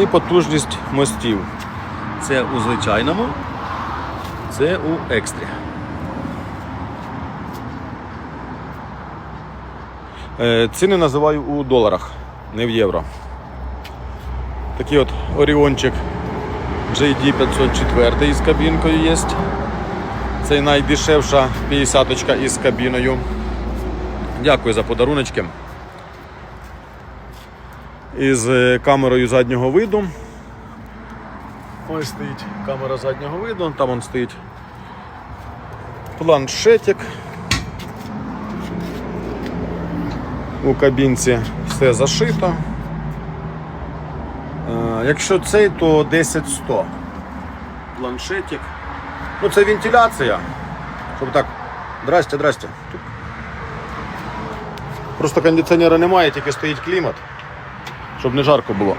І потужність мостів. Це у звичайному, це у екстрі. Е, Ціни називаю у доларах, не в євро. Такий от Оріончик JD 504 із кабінкою є. Це найдешевша 50 із кабіною. Дякую за подаруночки. Із е, камерою заднього виду. Ось стоїть камера заднього виду, там он стоїть планшетик. У кабінці все зашито. Е, Якщо цей, то 10100. Планшетик. Ну це вентиляція. Щоб так. Здрасте, здрасте. Просто кондиціонера немає, тільки стоїть клімат, щоб не жарко було.